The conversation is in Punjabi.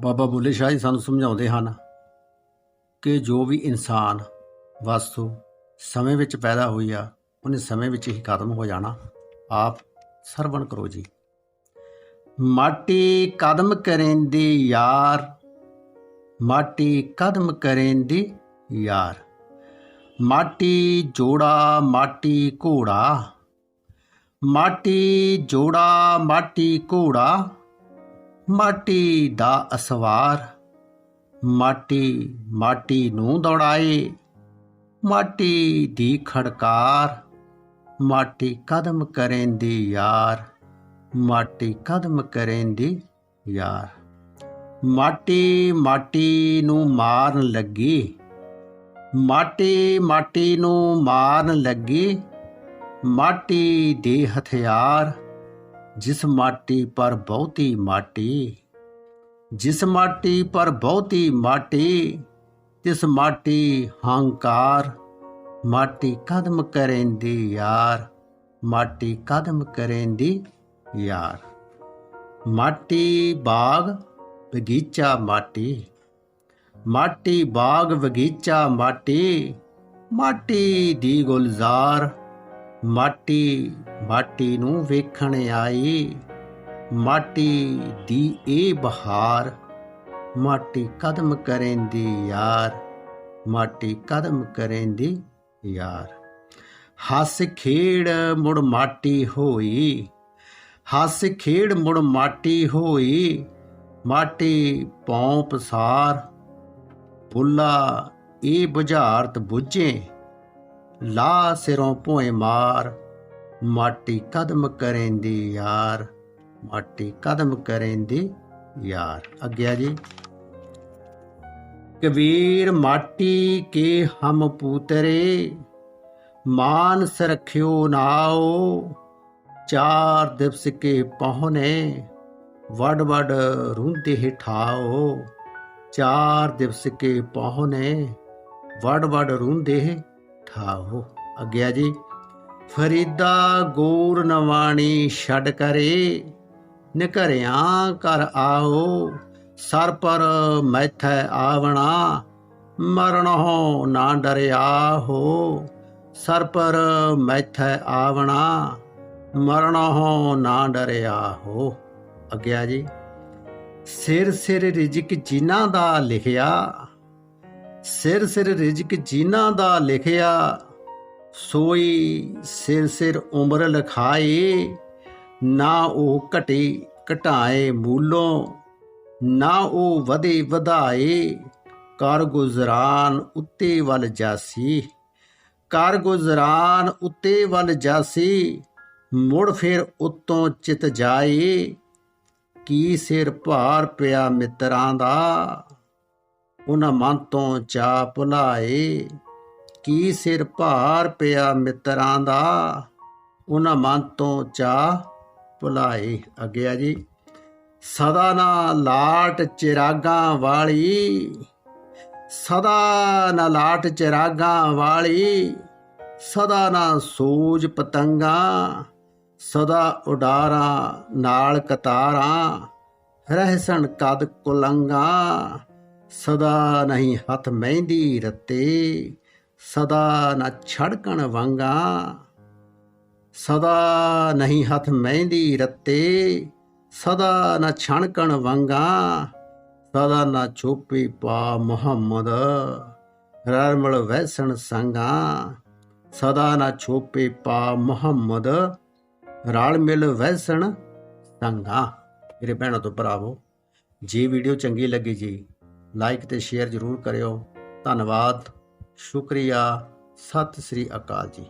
ਬਾਬਾ ਬੁੱਲੇ ਸ਼ਾਹ ਜੀ ਸਾਨੂੰ ਸਮਝਾਉਂਦੇ ਹਨ ਕਿ ਜੋ ਵੀ ਇਨਸਾਨ ਵਸਤੂ ਸਮੇਂ ਵਿੱਚ ਪੈਦਾ ਹੋਈ ਆ, ਉਹਨੇ ਸਮੇਂ ਵਿੱਚ ਹੀ ਖਤਮ ਹੋ ਜਾਣਾ। ਆਪ ਸਰਵਣ ਕਰੋ ਜੀ। ਮਾਟੀ ਕਦਮ ਕਰੇਂਦੀ ਯਾਰ, ਮਾਟੀ ਕਦਮ ਕਰੇਂਦੀ ਯਾਰ। ਮਾਟੀ ਜੋੜਾ, ਮਾਟੀ ਘੋੜਾ, ਮਾਟੀ ਜੋੜਾ, ਮਾਟੀ ਘੋੜਾ ਮਾਟੀ ਦਾ ਅਸਵਾਰ। ਮਾਟੀ ਮਾਟੀ ਨੂੰ ਦੌੜਾਏ। ਮਾਟੀ ਦੀ ਖੜਕਾਰ। ਮਾਟੀ ਕਦਮ ਕਰੇਂਦੀ ਯਾਰ। ਮਾਟੀ ਕਦਮ ਕਰੇਂਦੀ ਯਾਰ। ਮਾਟੀ ਮਾਟੀ ਨੂੰ ਮਾਰਨ ਲੱਗੀ। ਮਾਟੀ ਮਾਟੀ ਨੂੰ ਮਾਰਨ ਲੱਗੀ। ਮਾਟੀ ਦੇ ਹਥਿਆਰ। ਜਿਸ ਮਾਟੀ ਪਰ ਬਹੁਤੀ ਮਾਟੀ, ਜਿਸ ਮਾਟੀ ਪਰ ਬਹੁਤੀ ਮਾਟੀ ਤਿਸ ਮਾਟੀ ਹੰਕਾਰ, ਮਾਟੀ ਕਦਮ ਕਰੇਂਦੀ ਯਾਰ, ਮਾਟੀ ਕਦਮ ਕਰੇਂਦੀ ਯਾਰ। ਮਾਟੀ ਬਾਗ, ਬਗੀਚਾ ਮਾਟੀ ਮਾਟੀ ਬਾਗ, ਬਗੀਚਾ ਮਾਟੀ ਮਾਟੀ ਦੀ ਗੁਲਜ਼ਾਰ ਮਾਟੀ ਮਾਟੀ ਨੂੰ ਵੇਖਣ ਆਈ। ਮਾਟੀ ਦੀ ਇਹ ਬਹਾਰ, ਮਾਟੀ ਕਦਮ ਕਰੇਂਦੀ ਯਾਰ, ਮਾਟੀ ਕਦਮ ਕਰੇਂਦੀ ਯਾਰ। ਹੱਸ ਖੇੜ ਮੁੜ ਮਾਟੀ ਹੋਈ, ਹੱਸ ਖੇੜ ਮੁੜ ਮਾਟੀ ਹੋਈ, ਮਾਟੀ ਪੌਂ ਪਸਾਰ ਬੁੱਲਾ ਇਹ ਬੁਝਾਰਤ ਬੁੱਝੇ। ਲਾ ਸਿਰੋਂ ਭੋਏ ਮਾਰ, ਮਾਟੀ ਕਦਮ ਕਰੇਂਦੀ ਯਾਰ, ਮਾਟੀ ਕਦਮ ਕਰੇਂਦੀ ਯਾਰ। ਅੱਗਿਆ ਜੀ। ਕਬੀਰ ਮਾਟੀ ਕੇ ਹਮ ਪੂਤਰੇ, ਮਾਨ ਰਖਿਓ ਨਾਓ ਚਾਰ ਦਿਵਸ ਕੇ ਪਹੁਨੇ, ਵਡ ਵਡ ਰੁੰਦੇ ਠਾਓ ਚਾਰ ਦਿਵਸ ਕੇ ਪਹੁਨੇ, ਵਡ ਵੜ ਰੁੰਦੇ ਠਾਓ ਅੱਗਿਆ ਜੀ। ਫਰੀਦਾ ਗੋਰ ਨਵਾਣੀ ਛੱਡ ਕਰੇ ਨਿਕਰਿਆਂ ਕਰ ਆਓ। ਸਰ ਪਰ ਮੈਥੈ ਆਵਣਾ ਮਰਣੋ ਨਾ ਡਰਿਆ ਹੋ। ਸਰ ਪਰ ਮੈਥੈ ਆਵਣਾ ਮਰਣੋ ਨਾ ਡਰਿਆ ਹੋ। ਅੱਗਿਆ ਜੀ। ਸਿਰ ਸਿਰ ਰਿਜਕ ਜਿਨ੍ਹਾਂ ਦਾ ਲਿਖਿਆ ਸਿਰ ਸਿਰ ਰਿਜਕ ਜਿਨ੍ਹਾਂ ਦਾ ਲਿਖਿਆ, ਸੋਈ ਸਿਰ ਸਿਰ ਉਮਰ ਲਖਾਏ, ਨਾ ਉਹ ਘਟੇ ਘਟਾਏ ਮੂਲੋਂ, ਨਾ ਉਹ ਵਧੇ ਵਧਾਏ। ਕਰ ਗੁਜ਼ਰਾਨ ਉੱਤੇ ਵੱਲ ਜਾਸੀ ਕਰ ਗੁਜ਼ਰਾਨ ਉੱਤੇ ਵੱਲ ਜਾਸੀ, ਮੁੜ ਫਿਰ ਉਤੋਂ ਚਿਤ ਜਾਏ। ਕੀ ਸਿਰ ਭਾਰ ਪਿਆ ਮਿੱਤਰਾਂ ਦਾ? ਉਹਨਾਂ ਮਨ ਤੋਂ ਚਾ ਭੁਲਾਏ ਕੀ ਸਿਰ ਭਾਰ ਪਿਆ ਮਿੱਤਰਾਂ ਦਾ? ਉਹਨਾਂ ਮਨ ਤੋਂ ਚਾ ਭੁਲਾਏ ਅੱਗਿਆ ਜੀ। ਸਦਾ ਨਾ ਲਾਟ ਚਿਰਾਗਾਂ ਵਾਲੀ। ਸਦਾ ਨਾ ਲਾਟ ਚਿਰਾਗਾਂ ਵਾਲੀ। ਸਦਾ ਨਾ ਸੂਜ ਪਤੰਗਾ। ਸਦਾ ਉਡਾਰਾਂ ਨਾਲ ਕਤਾਰਾਂ। ਰਹਿਸਣ ਕਦ ਕੁਲੰਗਾ। ਸਦਾ ਨਹੀਂ ਹੱਥ ਮਹਿੰਦੀ ਰਤੇ, ਸਦਾ ਨਾ ਛੜਕਣ ਵਾਂਗਾ। ਸਦਾ ਨਹੀਂ ਹੱਥ ਮਹਿੰਦੀ ਰਤੇ, ਸਦਾ ਨਾ ਛਣਕਣ ਵਾਂਗਾ। ਸਦਾ ਨਾ ਚੋਪੀ ਪਾ ਮੁਹੰਮਦ, ਰਰਮਲ ਵੈਸਣ ਸੰਗਾ। ਸਦਾ ਨਾ ਛੋਪੇ ਪਾ ਮੁਹੰਮਦ ਰਲ ਮਿਲ ਵੈਸਣ ਸੰਗਾ। ਮੇਰੇ ਭੈਣਾਂ ਤੋਂ ਭਰਾਵੋ, ਜੇ ਵੀਡੀਓ ਚੰਗੀ ਲੱਗੀ ਜੀ ਲਾਈਕ ਤੇ ਸ਼ੇਅਰ ਜ਼ਰੂਰ ਕਰਿਓ। ਧੰਨਵਾਦ। ਸ਼ੁਕਰੀਆ। ਸਤਿ ਸ੍ਰੀ ਅਕਾਲ ਜੀ।